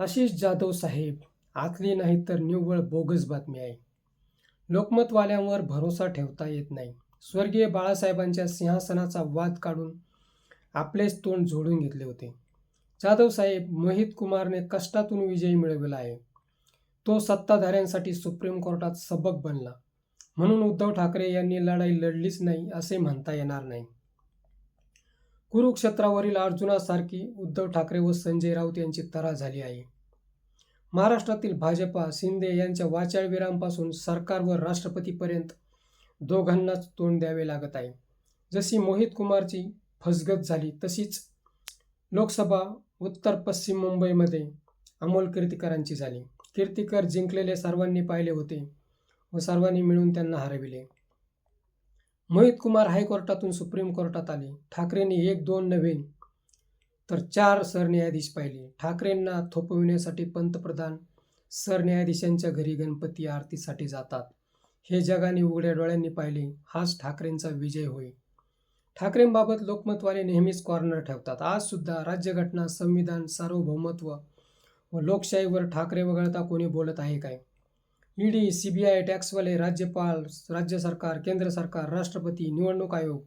आशिष जाधव साहेब आतली नाही तर निव्वळ बोगस बातमी आहे. लोकमतवाल्यांवर भरोसा ठेवता येत नाही. स्वर्गीय बाळासाहेबांच्या सिंहासनाचा वाद काढून आपलेच तोंड जोडून घेतले होते. जाधव साहेब मोहित कुमारने कष्टातून विजय मिळवला आहे. तो सत्ताधाऱ्यांसाठी सुप्रीम कोर्टात सबक बनला. म्हणून उद्धव ठाकरे यांनी लढाई लढलीच नाही असे म्हणता येणार नाही. कुरुक्षेत्रावरील अर्जुनासारखी उद्धव ठाकरे व संजय राऊत यांची तरा झाली आहे. महाराष्ट्रातील भाजपा शिंदे यांच्या वाचाळवीरांपासून सरकार व राष्ट्रपतीपर्यंत दोघांनाच तोंड द्यावे लागत आहे. जशी मोहित कुमारची फसगत झाली तशीच लोकसभा उत्तर पश्चिम मुंबईमध्ये अमोल कीर्तिकरांची झाली. कीर्तिकर जिंकलेले सर्वांनी पाहिले होते व सर्वांनी मिळून त्यांना हरविले. मोहित कुमार हायकोर्टातून सुप्रीम कोर्टात आले. ठाकरेंनी एक दोन नव्हे तर चार सरन्यायाधीश पाहिले. ठाकरेंना थोपविण्यासाठी पंतप्रधान सरन्यायाधीशांच्या घरी गणपती आरतीसाठी जातात. हे जगाने उघड्या डोळ्यांनी पाहिले. हाच ठाकरेंचा विजय होय. ठाकरेंबाबत लोकमतवाले नेहमीच कॉर्नर ठेवतात. आजसुद्धा राज्यघटना संविधान सार्वभौमत्व व लोकशाहीवर ठाकरे वगळता कोणी बोलत आहे काय? ईडी आय टॅक्सवाले राज्यपाल राज्य सरकार केंद्र सरकार राष्ट्रपती निवडणूक आयोग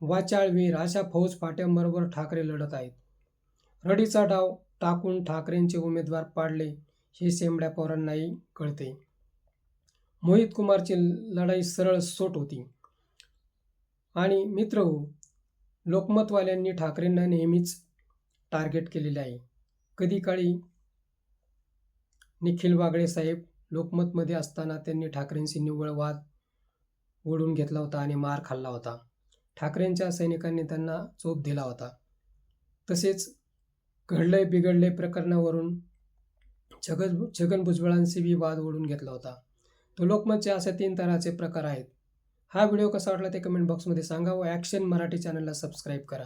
वाचाळवीर अशा फौज फाट्यांबरोबर ठाकरे लढत आहेत. रडीचा डाव टाकून ठाकरेंचे उमेदवार पाडले हे सेमड्या पवारांनाही कळते. मोहित कुमारची लढाई सरळ सोट होती. आणि मित्र हो लोकमतवाल्यांनी ठाकरेंना नेहमीच टार्गेट केलेले आहे. कधी काळी निखिल वागळे साहेब लोकमतमध्ये असताना त्यांनी ठाकरेंशी निव्वळ वाद ओढून घेतला होता आणि मार खाल्ला होता. ठाकरेंच्या सैनिकांनी त्यांना चोप दिला होता. तसेच घडलंय बिघडले प्रकरणावरून छगन छगन भुजबळांशी वाद ओढून घेतला होता. तो लोकमतचे असे तीन तऱ्हाचे प्रकार आहेत. हा व्हिडिओ कसा वाटला ते कमेंट बॉक्समध्ये सांगा व ॲक्शन मराठी चॅनलला सबस्क्राईब करा.